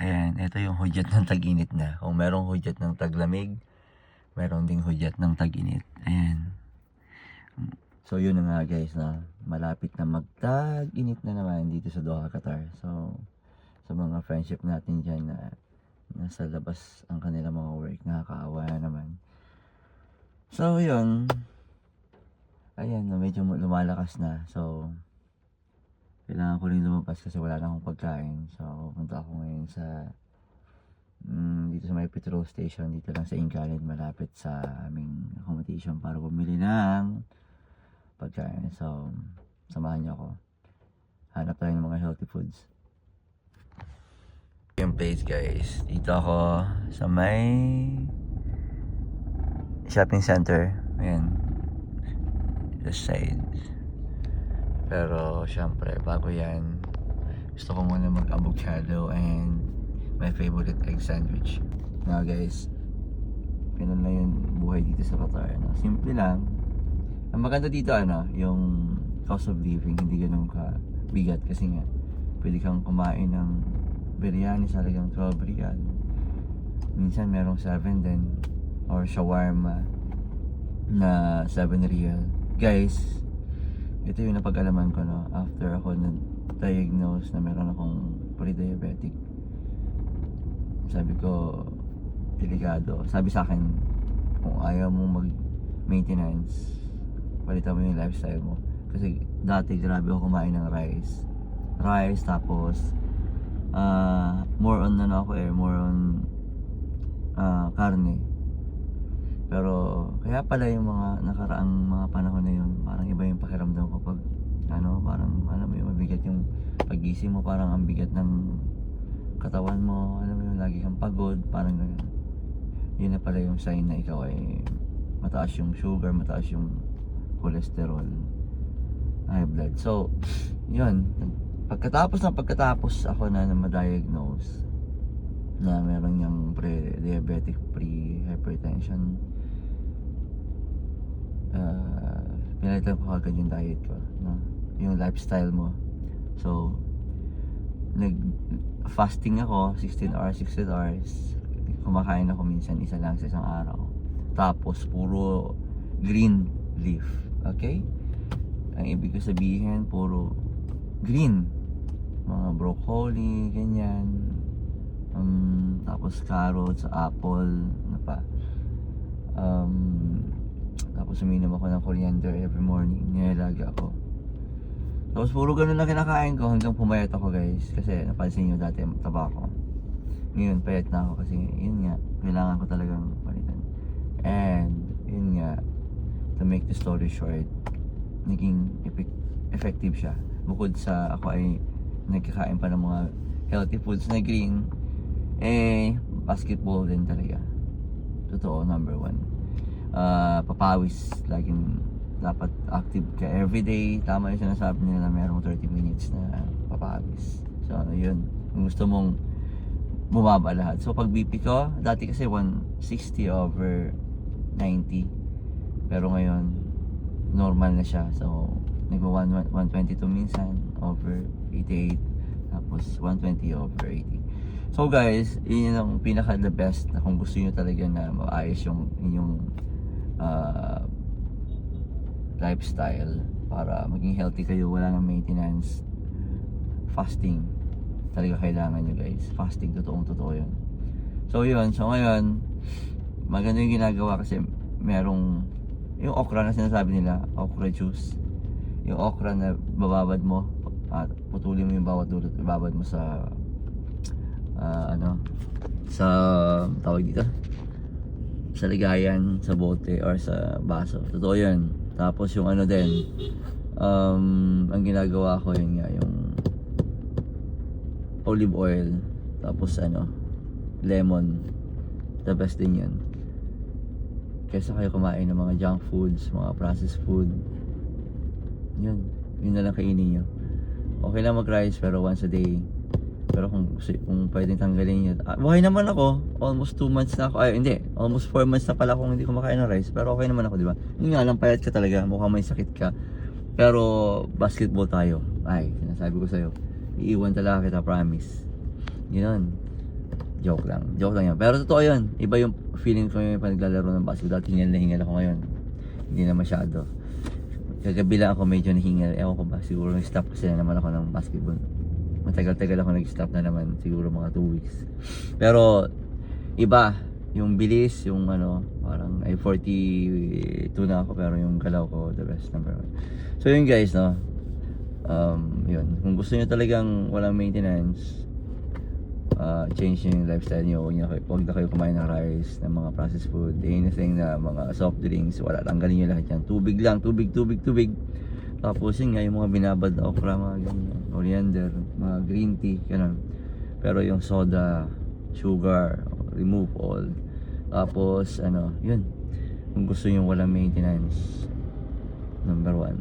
Ayan, ito yung hudyat ng tag-init na. Kung merong hudyat ng taglamig, meron ding hudyat ng tag-init. Ayan. So yun na nga guys na malapit na magtag-init na naman dito sa Doha, Qatar. So sa mga friendship natin dyan na nasa labas ang kanilang mga work, nakakaawa na naman. So yun, ayan, medyo lumalakas na. So kailangan ko rin lumabas kasi wala na akong pagkain. So pupunta ako ngayon sa mm, dito sa may petrol station dito lang sa Ingalid malapit sa aming accommodation para bumili ng pagkain. So, samahan niyo ako. Hanap tayo ng mga healthy foods. Yung place guys. Dito ako sa may shopping center. Ayan. The side. Pero, syempre, bago yan, gusto ko muna mag-avocado and my favorite egg sandwich. Nga guys, ganun lang yung buhay dito sa Qatar. No? Simple lang, ang maganda dito ano, yung cost of living hindi ganun ka bigat kasi nga pwede kang kumain ng biryani sa halagang 12 riyal. Minsan merong 7 din or shawarma na 7 riyal. Guys, ito yung napag-alaman ko no after ako na-diagnose na meron akong pre-diabetic. Sabi ko delikado. Sabi sa akin kung ayaw mo mag-maintenance palitan mo yung lifestyle mo. Kasi dati grabe ako kumain ng rice. Rice tapos ah more on ano ako eh, more on ah, karne. Pero kaya pala yung mga nakaraang mga panahon na yun, parang iba yung pakiramdam ko pag ano, parang alam mo yung mabigat yung pagising mo, parang ang bigat ng katawan mo, alam mo yung lagi kang pagod, parang ganun. Yun na pala yung sign na ikaw ay mataas yung sugar, mataas yung cholesterol, high blood. So, yun. Pagkatapos ng pagkatapos ako na na ma-diagnose na meron yung pre-diabetic pre-hypertension uh, pinalitan ko agad yung diet ko no? yung lifestyle mo so nag fasting ako 16 hours 16 hours kumakain ako minsan isa lang sa isang araw tapos puro green leaf Okay? Ang ibig ko sabihin, puro green. Mga broccoli, ganyan. Um, tapos carrots, apple, ano pa. Um, tapos uminom ako ng coriander every morning. Nilalaga ako. Tapos puro ganun lang kinakain ko hanggang pumayat ako guys. Kasi napansin nyo dati taba ako. Ngayon payat na ako kasi yun nga, kailangan ko talagang palitan. And yun nga, to make the story short, naging effective siya. Bukod sa ako ay nagkakain pa ng mga healthy foods na green, eh, basketball din talaga. Totoo, number one. Uh, papawis, laging dapat active ka everyday. Tama yung sinasabi nila na merong 30 minutes na papawis. So, ano yun. Kung gusto mong bumaba lahat. So, pag BP ko, dati kasi 160 over 90 pero ngayon, normal na siya. So, nagwa 122 minsan over 88. Tapos 120 over 80. So guys, yun ang pinaka the best na kung gusto niyo talaga na maayos yung inyong uh, lifestyle para maging healthy kayo, wala nang maintenance, fasting. Talaga kailangan nyo guys. Fasting, totoong totoo yun. So yun, so ngayon, maganda yung ginagawa kasi merong yung okra na sinasabi nila, okra juice. Yung okra na bababad mo at putulin mo yung bawat dulot, babad mo sa ah, ano sa tawag dito sa ligayan, sa bote or sa baso. Totoo 'yan. Tapos yung ano din um, ang ginagawa ko yun nga yung olive oil tapos ano lemon the best din yun kaysa kayo kumain ng mga junk foods, mga processed food. Yun, yun na lang kainin nyo. Okay lang mag-rice pero once a day. Pero kung, kung pwedeng tanggalin nyo. Ah, buhay naman ako. Almost 2 months na ako. Ay, hindi. Almost 4 months na pala kung hindi kumakain ng rice. Pero okay naman ako, di ba? Yun nga lang, payat ka talaga. Mukhang may sakit ka. Pero basketball tayo. Ay, sinasabi ko sa'yo. Iiwan talaga kita, promise. Yun. Joke lang. Joke lang yan. Pero totoo yun. Iba yung feeling ko yung panaglalaro ng basketball. Hingal na hingal ako ngayon. Hindi na masyado. Kagabi lang ako medyo nahingal. Ewan ko ba, siguro nag-stop kasi na naman ako ng basketball. Matagal-tagal ako nag-stop na naman. Siguro mga 2 weeks. Pero, iba. Yung bilis, yung ano, parang ay 42 na ako pero yung galaw ko the best number one. So yun guys, no. Um, yun. Kung gusto niyo talagang walang maintenance, uh, change yung lifestyle niyo. Huwag, niyo, huwag na kayo kumain ng rice, ng mga processed food, anything na mga soft drinks, wala. Tanggalin niyo lahat yan. Tubig lang, tubig, tubig, tubig. Tapos yun nga, yung mga binabad na okra, mga ganyan, coriander, mga green tea, ganun. Pero yung soda, sugar, remove all. Tapos, ano, yun. Kung gusto yung walang maintenance, number one.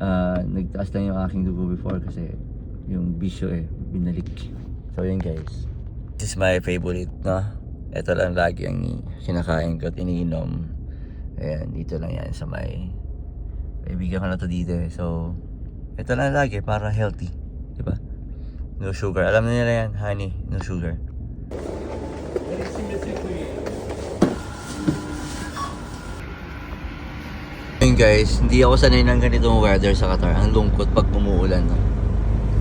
Ah, nagtaas lang yung aking dugo before kasi yung bisyo eh, binalik. So yun guys. This is my favorite, no? Ito lang lagi ang kinakain ko at iniinom. Ayan, dito lang yan sa may... Kaibigan ko na to dito eh. So, ito lang lagi para healthy. Di ba? No sugar. Alam na nila yan, honey. No sugar. Ayun guys, hindi ako sanay ng ganitong weather sa Qatar. Ang lungkot pag umuulan. No?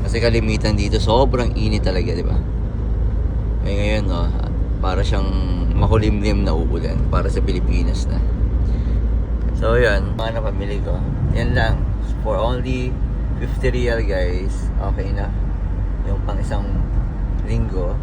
Kasi kalimitan dito, sobrang init talaga, di ba? Eh ngayon, no, para siyang makulimlim na uulan para sa Pilipinas na. So yan, mga napamili ko. Yan lang. For only 50 real guys, okay na. Yung pang isang linggo.